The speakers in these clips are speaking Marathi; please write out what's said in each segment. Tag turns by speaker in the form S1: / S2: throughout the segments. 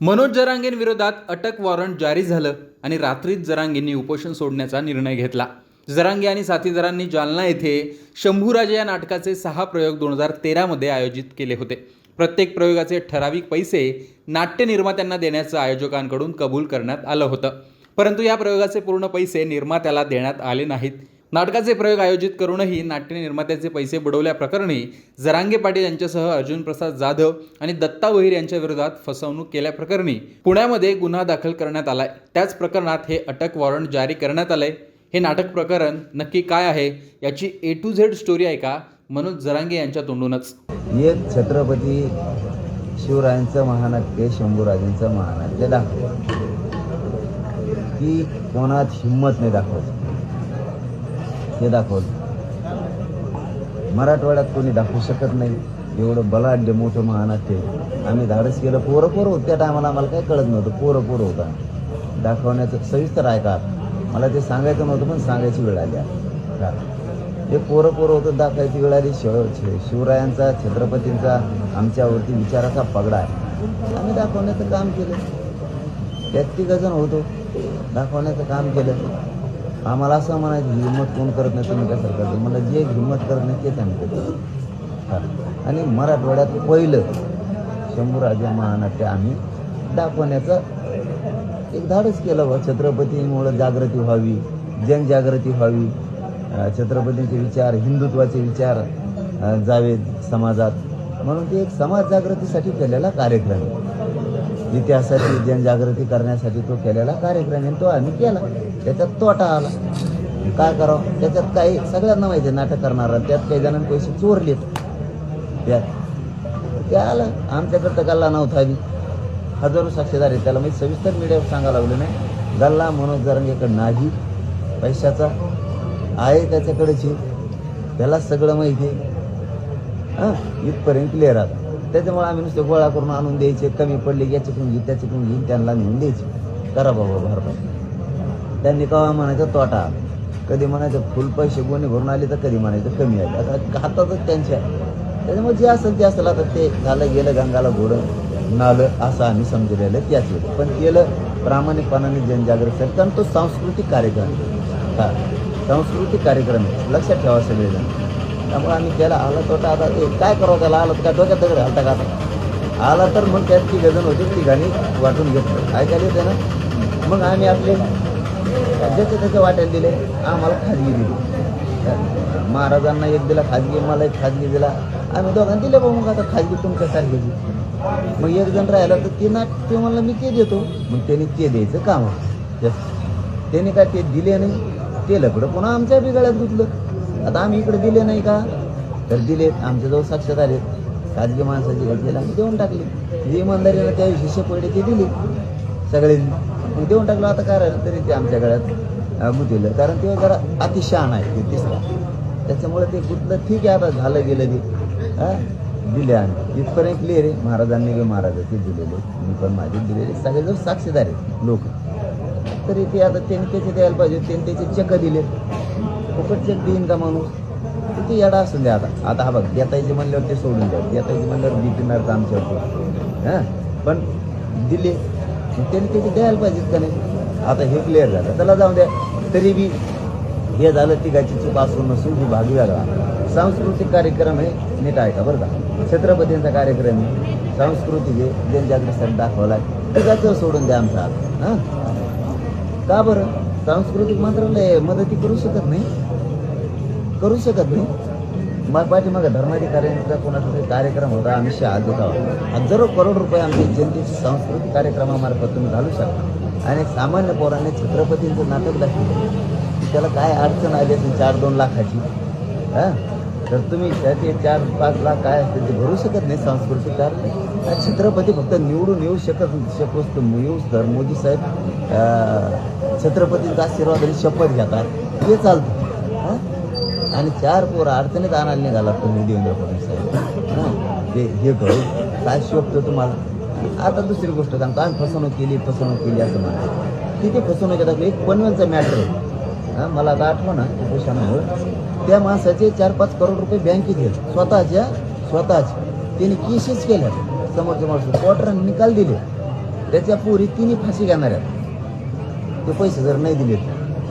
S1: मनोज जरांगेंविरोधात अटक वॉरंट जारी झालं आणि रात्रीच जरांगेंनी उपोषण सोडण्याचा निर्णय घेतला. जरांगे आणि साथीदारांनी जालना येथे शंभूराजे या नाटकाचे सहा प्रयोग दोन हजार तेरामध्ये आयोजित केले होते. प्रत्येक प्रयोगाचे ठराविक पैसे नाट्य निर्मात्यांना देण्याचं आयोजकांकडून कबूल करण्यात आलं होतं. परंतु या प्रयोगाचे पूर्ण पैसे निर्मात्याला देण्यात आले नाहीत. नाटकाचे प्रयोग आयोजित करूनही नाट्य निर्मात्याचे पैसे बुडवल्याप्रकरणी जरांगे पाटील यांच्यासह अर्जुन प्रसाद जाधव आणि दत्ता वहीर यांच्या विरोधात फसवणूक केल्याप्रकरणी पुण्यामध्ये गुन्हा दाखल करण्यात आलाय. त्याच प्रकरणात हे अटक वॉरंट जारी करण्यात आलंय. हे नाटक प्रकरण नक्की काय आहे याची ए टू झेड स्टोरी आहे का? मनोज जरांगे यांच्या तोंडूनच.
S2: एक छत्रपती शिवरायांचं महानाट्य शंभूराजांचं महानाट्य दाखव ती कोणात हिंमत नाही दाखवत हे दाखवलं. मराठवाड्यात कोणी दाखवू शकत नाही. एवढं बलाढ्य मोठं महानाट्य आम्ही धाडस केलं. पोरं पोरं होत त्या टायमाला आम्हाला काही कळत नव्हतं. पोरं पोरं होता. दाखवण्याचं सविस्तर आहे का मला ते सांगायचं नव्हतं पण सांगायची वेळ आली का हे. पोरं पोरं होतं दाखवायची वेळ आली. शिव शिवरायांचा छत्रपतींचा आमच्यावरती विचाराचा पगडा आहे. आम्ही दाखवण्याचं काम केलं. त्यात तिघजण होतो. दाखवण्याचं काम केलं. आम्हाला असं म्हणायचं हिंमत कोण करत नाही तुम्ही कसं करतो मला जे हिंमत करत नाही तेच आम्ही करतो आणि मराठवाड्यात पहिलं शंभूराजे महानाट्य आम्ही दाखवण्याचं एक धाडच केलं बा छत्रपतीमुळं जागृती व्हावी जनजागृती व्हावी छत्रपतींचे विचार हिंदुत्वाचे विचार जावेत समाजात. म्हणून ते एक समाज जागृतीसाठी केलेला कार्यक्रम. आहे इतिहासाची जनजागृती करण्यासाठी तो केलेला कार्यक्रम आहे तो आम्ही केला. त्याच्यात तोटा आला. काय करावं? त्याच्यात काही सगळ्यांना माहिती आहे नाटक करणारा त्यात काही जणांनी पैसे चोरलेत. त्यात. ते आलं. आमच्याकडं तर गल्ला नव्हता आधी. हजारो साक्षीदार आहे त्याला मी सविस्तर मीडियावर सांगायला लागलो नाही गल्ला मनोज जरंगेकडं नाही. पैशाचा आहे त्याच्याकडेच. त्याला सगळं माहिती आहे. हां इथपर्यंत क्लिअर आता त्याच्यामुळे आम्ही नुसते गोळा करून आणून द्यायचे कमी पडले याच्याकडून घे त्याच्याकडून घेईन त्यांना नेऊन द्यायचे. करा बाबा भरपाई त्यांनी कवा म्हणायचं तोटा. कधी म्हणायचं फुल पैसे गोणी भरून आले तर कधी म्हणायचं कमी आले. आता हातातच त्यांच्या त्याच्यामुळे जे असेल ते असेल. आता ते झालं गेलं गंगाला घोडं नालं असं आम्ही समजलेलं त्याच वेळी. पण केलं प्रामाणिकपणाने जनजागृत कारण तो सांस्कृतिक कार्यक्रम हा. सांस्कृतिक कार्यक्रम लक्षात ठेवा सगळेजण. त्यामुळे आम्ही त्याला आला तोटा आता ते काय करावं त्याला? आलं तर काय डोक्यात दगड घालता का आता? आला तर मग त्यात ती गजन होती तिघांनी वाटून घेतलं. ऐकायला येते ना? मग आम्ही आपले ज्याचे त्याचे वाटायला दिले. आम्हाला खाजगी दिली. महाराजांना एक दिला खाजगी मला एक खाजगी दिला. आम्ही दोघांना दिले बा मग आता खाजगी तुमच्यासारखीची मग एक जण राहिला तर ते ना ते म्हणलं मी ते देतो. मग त्यांनी ते द्यायचं काम. त्याने काय ते दिले नाही ते लकडं पुन्हा आमच्या बिगाड्यात गुतलं. आता आम्ही इकडे दिले नाही का? तर दिलेत आमच्याजवळ साक्षात आले खाजगी माणसाची घेतलेलं आम्ही देऊन टाकले. जी इमानदारीनं त्या शिष्य पडले ते दिली. सगळ्यांनी. मग देऊन टाकलं आता काय राहिलं तरी ते आमच्या गळ्यात अं, कारण ते जरा अतिशहाण आहे ते तिसरा त्याच्यामुळे ते गुंतलं ठीक आहे आता झालं गेलं ते. दिले आणि इथपर्यंत क्लिअर आहे. महाराजांनी बी महाराजाचे दिलेले. मी पण माझे दिलेले. सगळेजण साक्षीदार आहेत लोक. तरी ते आता त्यांनी त्याचे द्यायला पाहिजे. त्यांनी त्याचे चक दिले फुकट देईन का माणूस? किती ते येडा असून द्या आता. आता हा बघ देतायचे म्हणल्यावर ते सोडून द्या. देतायचे म्हणल्यावर बी पिणार तर आमच्यावरती हां? पण दिले त्यांनी त्याची द्यायला पाहिजेत का नाही? आता हे क्लिअर झालं. त्याला जाऊ द्या. तरी बी हे झालं तिघाची चूक असून नसून ही भाग वेगळा. सांस्कृतिक कार्यक्रम आहे नीट ऐका बरं का? छत्रपतींचा कार्यक्रम आहे. सांस्कृतिक आहे. जनजागृतीसाठी दाखवला तिघाचं सोडून द्या आमचा हां? का बरं? सांस्कृतिक मंत्रालय मदती करू शकत नाही? करू शकत नाही. मग पाठीमागं धर्माधिकाऱ्यांचा कोणाचा तरी कार्यक्रम होता आम्ही शहा आहोत. हजारो करोड रुपये आमच्या जनतेची सांस्कृतिक कार्यक्रमामार्फत तुम्ही घालू शकता. आणि सामान्य पोराने छत्रपतींचं नाटक दाखवलं. त्याला काय अडचण आली असेल चार दोन लाखाची? हां? तर तुम्ही त्याचे चार पाच लाख काय असतील ते भरू शकत नाही सांस्कृतिक कारण छत्रपती फक्त निवडून येऊ शकत शकत येऊ तर. मोदी साहेब छत्रपतींचा आशीर्वाद आणि शपथ घेतात. हे चालतं. हां? आणि चार पोरं अडचणीत आणायला निघाला तुम्ही देवेंद्र फडणवीस साहेब. ते हे करू काय शोभतो तुम्हाला? आता दुसरी गोष्ट सांगतो आम्ही फसवणूक केली फसवणूक केली असं म्हणतो किती फसवणूक येतात एक पनवेलचा मॅटर हां मला आता आठवण उपोषणामुळे त्या माणसाचे चार पाच करोड रुपये बँकेत घेत स्वतःच्या स्वतःच. त्याने केसेस केल्या. समोरच्या माणसं कोर्टाने निकाल दिले. त्याच्या पोरी तिन्ही फाशी घेणार आहेत. ते पैसे जर नाही दिले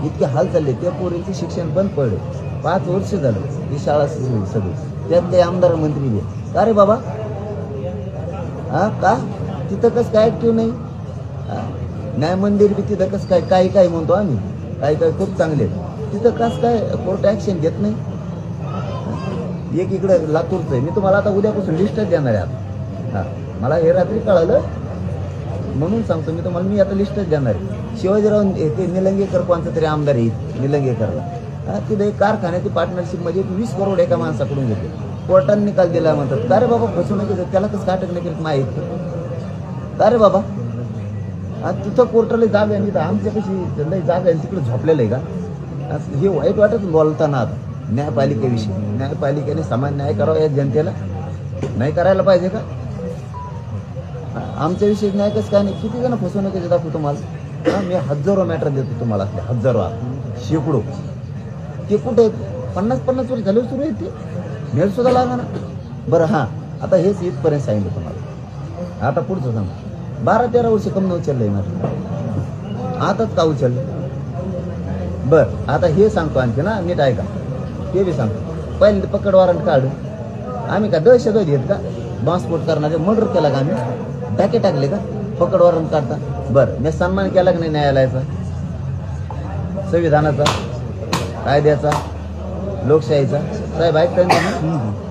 S2: इतके हाल चालले त्या पोरीचे शिक्षण बंद पडले. पाच वर्ष झालं ही शाळा सुरू सगळी. त्यातले आमदार मंत्री बी. का रे बाबा? हा का? तिथं कसं काय ऍक्टिव्ह नाही? न्याय मंदिर बी तिथं कसं काय? काही काही म्हणतो आम्ही. काही काही खूप चांगले आहेत. तिथं कसं काय कोर्ट ऍक्शन घेत नाही? एक इकडं लातूरचं आहे. मी तुम्हाला आता उद्यापासून लिस्टच देणार आहे आता. हा मला हे रात्री कळालं. म्हणून सांगतो मी तुम्हाला मी आता लिस्टच देणार आहे. शिवाजीराव ते निलंगेकर कोणता तरी आमदार येईल निलंगेकरला. तिथे एक कारखान्याची पार्टनरशिपमध्ये वीस करोड एका माणसाकडून घेते कोर्टाने निकाल दिला म्हणतात का रे बाबा फसवणूक त्याला कसं अटक नाही करीत माहीत का रे बाबा? हा तिथं कोर्टाला जाग आहे आणि आमच्या कशी लई जागा आहे तिकडे झोपलेलं आहे का? असं हे वाईट वाटत बोलताना आता न्यायपालिकेविषयी. न्यायपालिकेने समान न्याय करावा या जनतेला. नाही करायला पाहिजे का? आमच्याविषयी न्याय कसं काय नाही? किती जण फसवणुकीचे दाखवू तुम्हाला. मी हजारो मॅटर देतो तुम्हाला हजारो. शेकडो. ते कुठे आहेत? पन्नास पन्नास वर्ष झाले सुरू आहे ते. मेल सुद्धा लागा ना बरं हां. आता हेच इथपर्यंत सांगितलं तुम्हाला. आता पुढचं सांग. बारा तेरा वर्ष कमी उचललंय माझं. आताच का उचललं? बर आता हे सांगतो आणखी ना नीट ऐका. ते बी सांगतो. पहिले पकड वॉरंट काढू. आम्ही का दहशतवादी आहेत का? बॉम्बस्फोट करणारे मर्डर केला का आम्ही? टाके टाकले का? पकड वॉरंट काढता. बरं मी सन्मान केला का नाही न्यायालयाचा? संविधानाचा? कायद्याचा लोकशाहीचा. साहेब ऐकताय ना?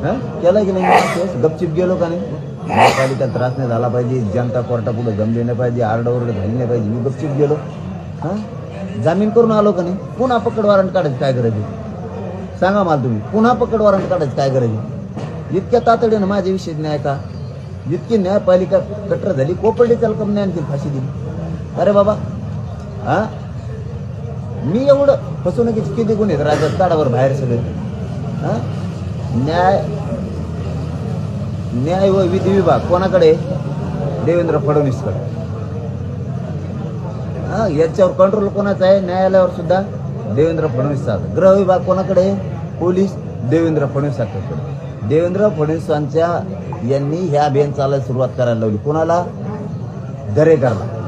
S2: हं? केला की नाही? गपचिप गेलो का नाही? न्यायपालिका त्रास नाही झाला पाहिजे जनता कोर्टापुढे जमली नाही पाहिजे आरडाओरड झाली नाही पाहिजे. मी गपचिप गेलो. हां? जामीन करून आलो का नाही? पुन्हा पकड वॉरंट काढायची काय आहे? सांगा मला तुम्ही पुन्हा पकड वॉरंट काढायची काय आहे? इतक्या तातडीनं माझ्या विषयी न्याय का? इतकी न्यायपालिका कटर झाली कोपर्डे त्याला कमी आणखी फाशी दिली. अरे बाबा हा? मी एवढं फसवणुकीचे किती गुन्हे आहेत राज्यात ताडावर बाहेर सगळे. हां? न्याय न्याय व विधी विभाग कोणाकडे? देवेंद्र फडणवीसकडे. हां याच्यावर कंट्रोल कोणाचा आहे? न्यायालयावर सुद्धा देवेंद्र फडणवीसचा. गृह विभाग कोणाकडे? पोलीस देवेंद्र फडणवीसाकडे. देवेंद्र फडणवीसांच्या यांनी ह्या अभियान चालायला सुरुवात करायला लावली. कोणाला? दरेकरला.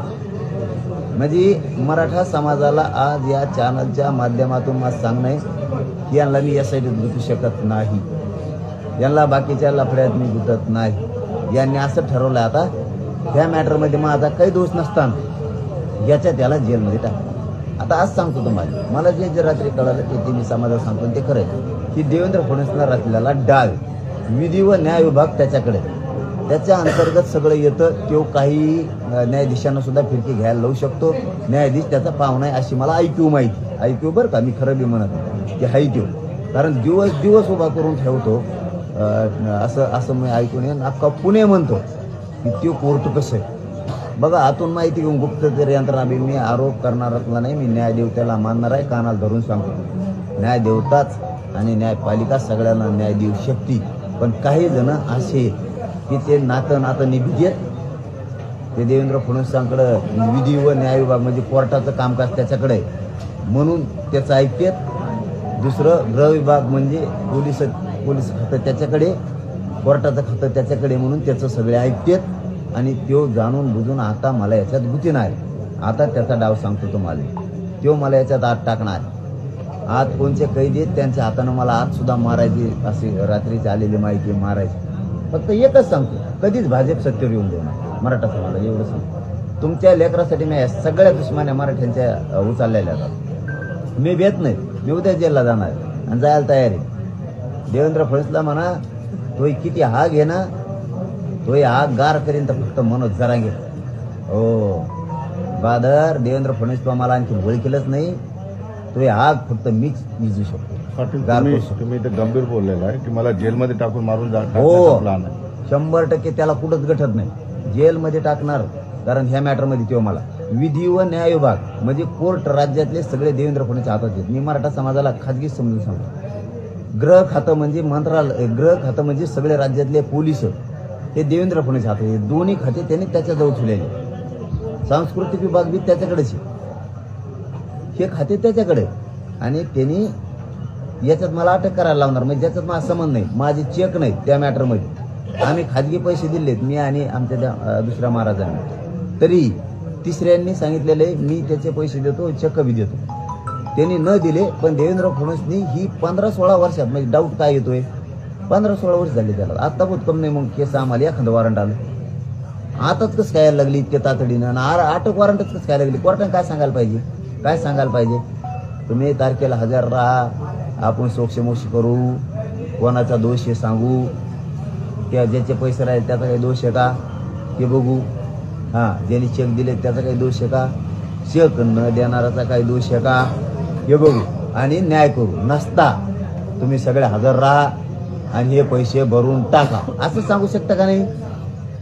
S2: म्हणजे मराठा समाजाला आज या चॅनलच्या माध्यमातून मला सांगणं आहे की यांना मी यासाठी गुंतू शकत नाही. यांना बाकीच्या लफड्यात मी गुंतत नाही. यांनी असं ठरवलं आता ह्या मॅटरमध्ये माझा काही दोष नसताना याच्या त्याला जेलमध्ये टाक. आता आज सांगतो तुम्हाला मला जे जे रात्री कळालं ते ते मी समाजाला सांगतो आणि ते खरं आहे. की देवेंद्र फडणवीसला रात्रीला डाव विधी व न्याय विभाग त्याच्याकडे आहे. त्याच्या अंतर्गत सगळं येतं तो काही न्यायाधीशांना सुद्धा फिरकी घ्यायला लावू शकतो. न्यायाधीश त्याचा पाहुणा आहे अशी मला ऐक्यू माहिती. ऐक्यू बरं का? मी खरं बी म्हणत की हाय कारण दिवस दिवस उभा करून ठेवतो. असं असं मी ऐकून येईन. अख्खा पुणे म्हणतो की त्यो कोर्ट कसं आहे? बघा आतून माहिती घेऊन गुप्तचर यंत्रणा बी मी आरोप करणारातला नाही. मी न्यायदेवतेला मानणार आहे. कानाला धरून सांगतो. न्यायदेवताच आणि न्यायपालिका सगळ्यांना न्याय देऊ शकते पण काही जण असे की ते नातं नातं निभिदेत ते देवेंद्र फडणवीसांकडं विधी व न्याय विभाग म्हणजे कोर्टाचं कामकाज त्याच्याकडे म्हणून त्याचं ऐक्यत दुसरं गृह विभाग म्हणजे पोलीस पोलीस खातं त्याच्याकडे कोर्टाचं खातं त्याच्याकडे म्हणून त्याचं सगळे ऐक्यत आणि तो जाणून बुजून आता मला याच्यात गुती नाही. आता त्याचा डाव सांगतो तुम्हाला. तो मला याच्यात आत टाकणार. आत कोणचे कैदी आहेत त्यांच्या हातानं मला आतसुद्धा मारायची अशी रात्रीची आलेली माहिती मारायची. फक्त एकच सांगतो कधीच भाजप सत्तेवर येऊन देणार मराठा समाजाला एवढं सांगतो. तुमच्या लेकरासाठी मी या सगळ्या दुश्मन्या मराठ्यांच्या उचललेल्या मी भेट नाही मी उद्या जेलला जाणार आणि जायला तयार आहे. देवेंद्र फडणवीसला म्हणा तो किती हाग घे ना तो हा गार करीन तर फक्त मनोज घे हो. बादर देवेंद्र फडणवीस मला आणखी ओळखीलच नाही. तो आग फक्त मीच विजू शकतो.
S3: तुम्ही. तुम्ही गंभीर बोललेला आहे की मला जेलमध्ये टाकून मारून जा
S2: हो. शंभर टक्के त्याला कुठंच गठत नाही. जेलमध्ये टाकणार कारण ह्या मॅटरमध्ये तो मला. विधी व न्याय विभाग म्हणजे कोर्ट राज्यातले सगळे देवेंद्र फडणवीस हातात आहेत. मी मराठा समाजाला खाजगी समजून सांगतो. ग्रह खातं म्हणजे मंत्रालय ग्रह खातं म्हणजे सगळे राज्यातले पोलीस. हे देवेंद्र फडणवीस हातात आहेत. दोन्ही खाते त्यांनी त्याच्याजवळ ठेवलेले सांस्कृतिक विभाग बी त्याच्याकडेच आहे. हे खाते त्याच्याकडे. आणि त्यांनी याच्यात मला अटक करायला लावणार म्हणजे ज्याच्यात माझा संबंध नाही माझे चेक नाही त्या मॅटरमध्ये. आम्ही खाजगी पैसे दिलेत मी आणि आमच्या त्या दुसऱ्या महाराजांनी. तरी तिसऱ्यांनी सांगितलेलं आहे मी त्याचे पैसे देतो चक्क बी देतो. त्यांनी न दिले पण देवेंद्र फडणवीसनी ही पंधरा सोळा वर्षात म्हणजे डाऊट काय येतोय? पंधरा सोळा वर्ष झाले त्याला. आत्ता बहुत कम नाही मग केस आम्हाला एखादं वॉरंट आलं. आताच कसं काय लागली इतक्या तातडीनं. आणि आर अटक वॉरंटच कसं काय लागली? कोर्टाने काय सांगायला पाहिजे? काय सांगायला पाहिजे? तुम्ही तारखेला हजर राहा. आपण सोक्षमोक्षी करू. कोणाचा दोष आहे सांगू. त्या ज्याचे पैसे राहिले त्याचा काही दोष आहे का? ते बघू. हां ज्यांनी चेक दिले त्याचा काही दोष आहे का? चेक न देणाराचा काही दोष आहे का? हे बघू. आणि न्याय करू. नसता तुम्ही सगळे हजर राहा आणि हे पैसे भरून टाका. असं सांगू शकता का नाही?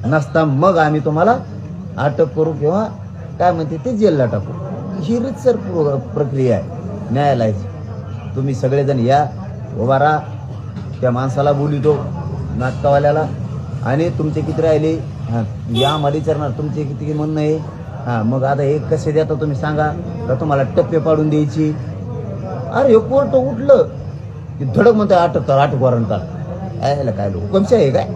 S2: नसता मग आम्ही तुम्हाला अटक करू किंवा काय म्हणते ते जेलला टाकू. ही रितसर प्र- प्रक्रिया आहे. न्यायालयाची. तुम्ही सगळेजण या उभा राहा. त्या माणसाला बोलितो नाटकावाल्याला. आणि तुमचे किती राहिले? हां या मध्ये विचारणार तुमचे किती म्हणणं आहे? हां मग आता हे कसे देता तुम्ही सांगा? का तुम्हाला टप्पे पाडून द्यायची? अरे हे कोर्ट उठलं. की धडक म्हणतो अटक कर अटक वॉरंट कर यायला काय लोक कोणच्या आहे काय?